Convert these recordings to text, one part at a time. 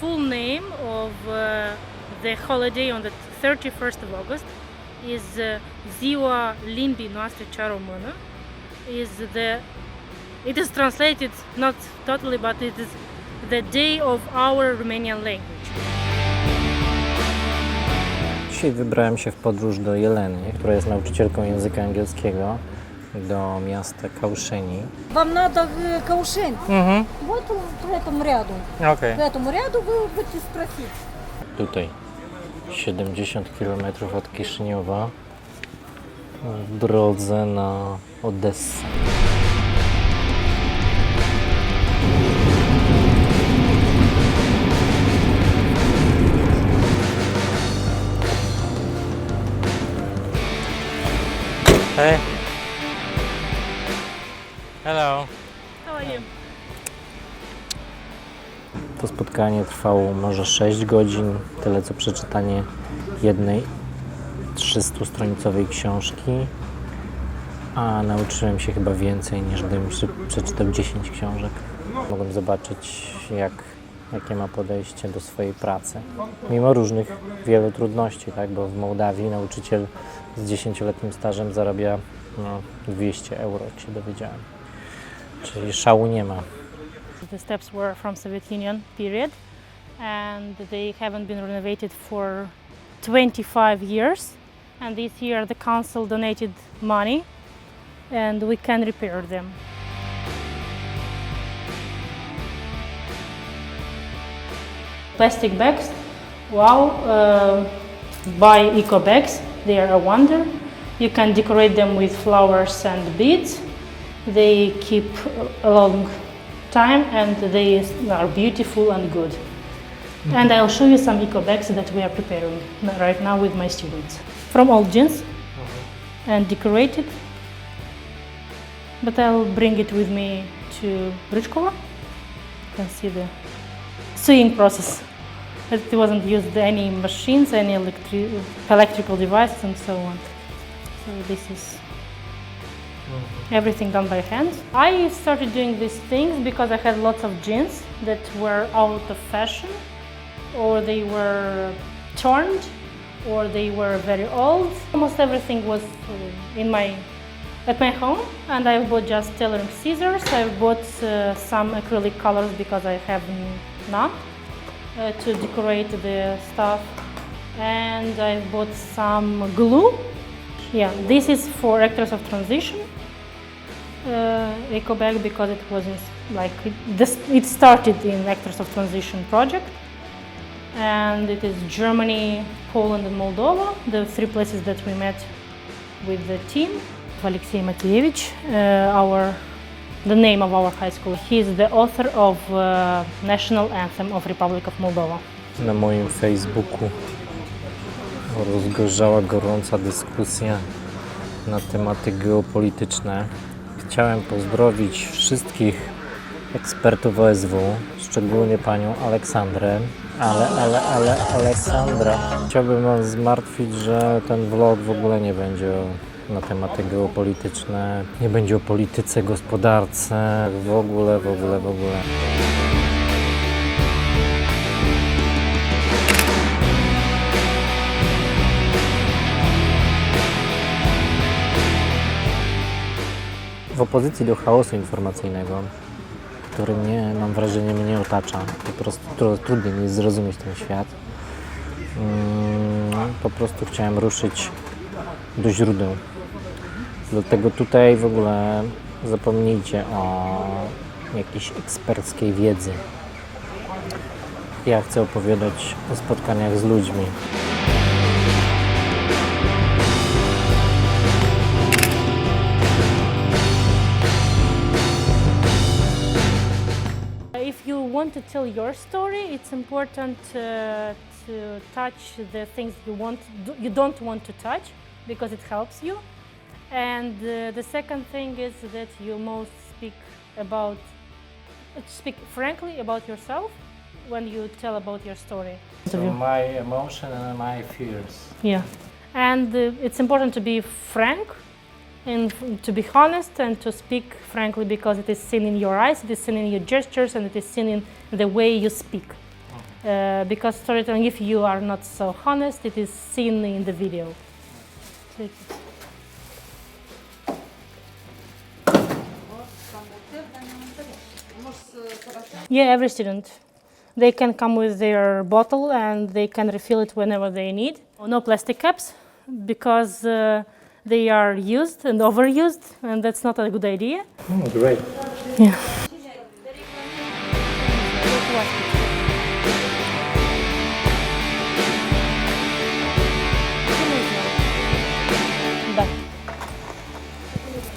full name of uh, the holiday on the 31st of August is uh, Ziua Limbi Noastre Cea Română. Is the it is translated not totally, but it is the day of our Romanian language. Dzisiaj wybrałem się w podróż do Jeleny, która jest nauczycielką języka angielskiego, do miasta Kałszyni. Вам надо в Каушень. Mhm. Вот по этому ряду. Okej. По этому ряду вы будете спросить. Tutaj 70 km od Kiszyniowa w drodze na Odessę. To spotkanie trwało może 6 godzin, tyle co przeczytanie jednej 300-stronicowej książki, a nauczyłem się chyba więcej niż gdybym prze- przeczytał 10 książek. Mogłem zobaczyć, jak, jakie ma podejście do swojej pracy. Mimo różnych wielu trudności, tak? bo w Mołdawii nauczyciel z 10-letnim stażem zarabia no, 200 euro, jak się dowiedziałem. Czyli szału nie ma. The steps were from Soviet Union period, and they haven't been renovated for 25 years. And this year, the council donated money, and we can repair them. Plastic bags, wow! Uh, buy eco bags; they are a wonder. You can decorate them with flowers and beads. They keep long time and they are beautiful and good. And I'll show you some eco bags that we are preparing right now with my students. From old jeans uh-huh. and decorated. But I'll bring it with me to Bridgekova. You can see the sewing process. It wasn't used any machines, any electri- electrical devices and so on. So this is everything done by hand. I started doing these things because I had lots of jeans that were out of fashion, or they were torn, or they were very old. Almost everything was uh, in my at my home, and I bought just tailoring scissors. I bought uh, some acrylic colors because I have none uh, to decorate the stuff, and I bought some glue. Yeah, this is for actors of transition uh, eco bag because it was in, like it, this, it started in Actors of Transition project, and it is Germany, Poland, and Moldova, the three places that we met with the team. Alexei Mateyevich, uh, our the name of our high school. He is the author of uh, national anthem of Republic of Moldova. Na moim Facebooku rozgorzała gorąca dyskusja na tematy geopolityczne. Chciałem pozdrowić wszystkich ekspertów OSW, szczególnie panią Aleksandrę, ale, ale, ale Aleksandra. Chciałbym was zmartwić, że ten vlog w ogóle nie będzie na tematy geopolityczne, nie będzie o polityce, gospodarce, w ogóle, w ogóle, w ogóle. W opozycji do chaosu informacyjnego, który mnie, mam wrażenie, mnie otacza. Po prostu trudniej mi jest zrozumieć ten świat. Mm, po prostu chciałem ruszyć do źródeł. Dlatego tutaj w ogóle zapomnijcie o jakiejś eksperckiej wiedzy. Ja chcę opowiadać o spotkaniach z ludźmi. To tell your story, it's important uh, to touch the things you want, you don't want to touch, because it helps you. And uh, the second thing is that you most speak about, speak frankly about yourself when you tell about your story. my emotion and my fears. Yeah, and uh, it's important to be frank and to be honest and to speak frankly because it is seen in your eyes, it is seen in your gestures, and it is seen in the way you speak. Uh, because storytelling, if you are not so honest, it is seen in the video. Yeah, every student. They can come with their bottle and they can refill it whenever they need. No plastic cups because uh, they are used and overused, and that's not a good idea. Oh, great. Yeah.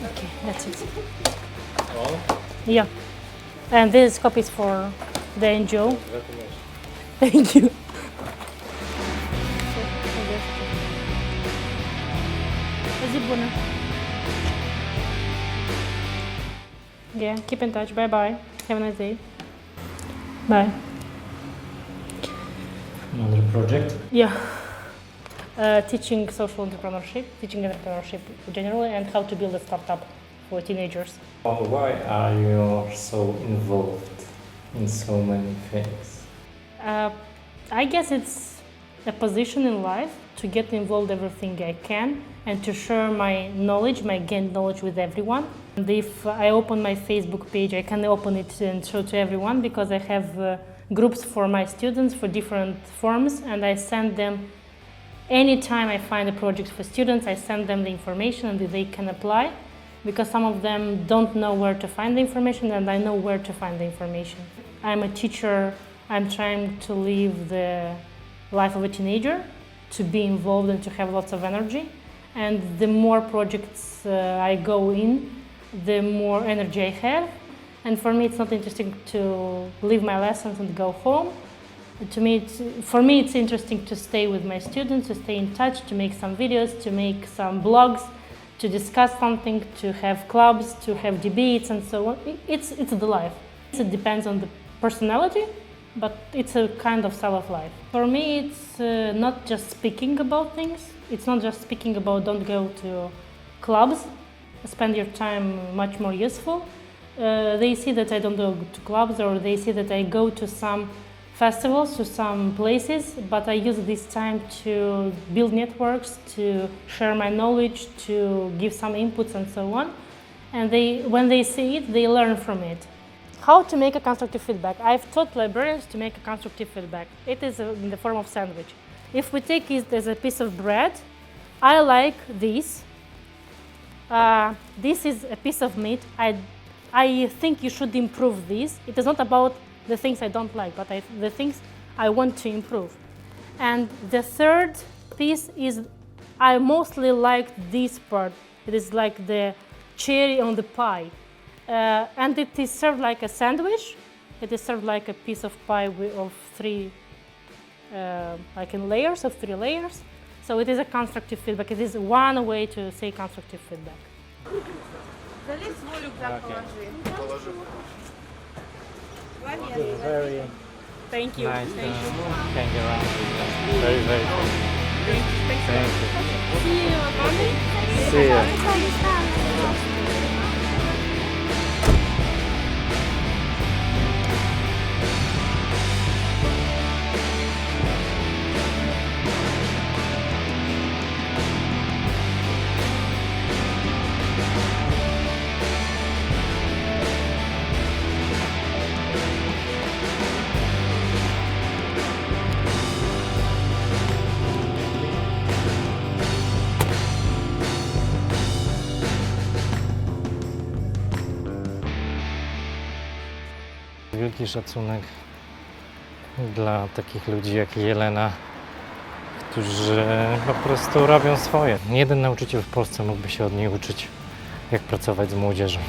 Okay, that's it. Yeah. And this copy is for the NGO. Thank you. Yeah, keep in touch. Bye bye. Have a nice day. Bye. Another project? Yeah. Uh, teaching social entrepreneurship, teaching entrepreneurship generally, and how to build a startup for teenagers. Why are you so involved in so many things? Uh, I guess it's a position in life to get involved everything I can and to share my knowledge, my gained knowledge with everyone. And if I open my Facebook page, I can open it and show to everyone because I have uh, groups for my students for different forms and I send them anytime I find a project for students, I send them the information and they can apply because some of them don't know where to find the information and I know where to find the information. I'm a teacher, I'm trying to leave the life of a teenager, to be involved and to have lots of energy. And the more projects uh, I go in, the more energy I have. And for me, it's not interesting to leave my lessons and go home to me for me it's interesting to stay with my students to stay in touch to make some videos to make some blogs to discuss something to have clubs to have debates and so on it's it's the life it depends on the personality but it's a kind of style of life for me it's uh, not just speaking about things it's not just speaking about don't go to clubs spend your time much more useful uh, they see that I don't go to clubs or they see that I go to some festivals, to some places, but I use this time to build networks, to share my knowledge, to give some inputs and so on. And they, when they see it, they learn from it. How to make a constructive feedback? I've taught librarians to make a constructive feedback. It is uh, in the form of sandwich. If we take it as a piece of bread, I like this uh, this is a piece of meat. I, I think you should improve this. It is not about the things I don't like, but I, the things I want to improve. And the third piece is I mostly like this part. It is like the cherry on the pie. Uh, and it is served like a sandwich. It is served like a piece of pie wi- of three, uh, like in layers of three layers. So it is a constructive feedback. It is one way to say constructive feedback. Very Thank you. nice to hang around with them. Very, very cool. Thank you. See you. Wielki szacunek dla takich ludzi jak Jelena, którzy po prostu robią swoje. Jeden nauczyciel w Polsce mógłby się od niej uczyć, jak pracować z młodzieżą.